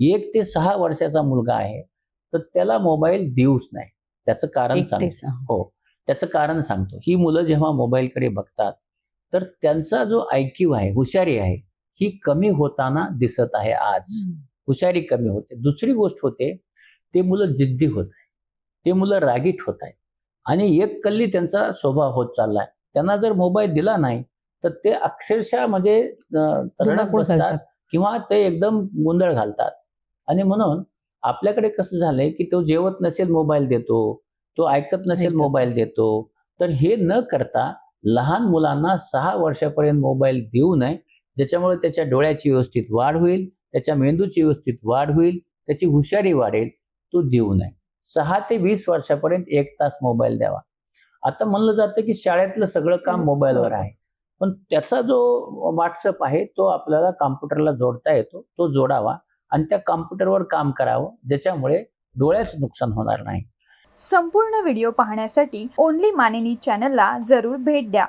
एक ते सहा वर्षाचा मुलगा आहे तर त्याला मोबाईल देऊच नाही. त्याचं कारण सांगतो. हो. त्याचं कारण सांगतो. ही मुलं जेव्हा मोबाईलकडे बघतात तर त्यांचा जो आयक्यू आहे हुशारी आहे ही कमी होताना दिसत आहे आज. हुशारी कमी होते. दुसरी गोष्ट होते ते मुलं जिद्दी होत आहे ते मुलं रागीट होत आहेत. आणि एक कल्ली त्यांचा स्वभाव होत चाललाय. त्यांना जर मोबाईल दिला नाही तर ते अक्षरशः म्हणजे. किंवा ते एकदम गोंधळ घालतात. आणि म्हणून आपल्याकडे कसं झालंय की तो जेवत नसेल मोबाईल देतो तो ऐकत नसेल मोबाईल. देतो तर हे न करता लहान मुलांना सहा वर्षापर्यंत मोबाईल देऊ नये ज्याच्यामुळे त्याच्या डोळ्याची व्यवस्थित वाढ होईल त्याच्या मेंदूची व्यवस्थित वाढ होईल त्याची हुशारी वाढेल तो देऊ नये. सहा ते वीस वर्षापर्यंत एक तास मोबाईल द्यावा. आता म्हणलं जातं की शाळेतलं सगळं काम मोबाईलवर आहे. पण त्याचा जो व्हॉट्सअप आहे तो आपल्याला कॉम्प्युटरला जोडता येतो तो जोडावा. आणि त्या कॉम्प्युटरवर काम करावं ज्याच्यामुळे डोळ्याचं नुकसान होणार नाही. संपूर्ण व्हिडिओ पाहण्यासाठी ओनली मानिनी चॅनलला जरूर भेट द्या.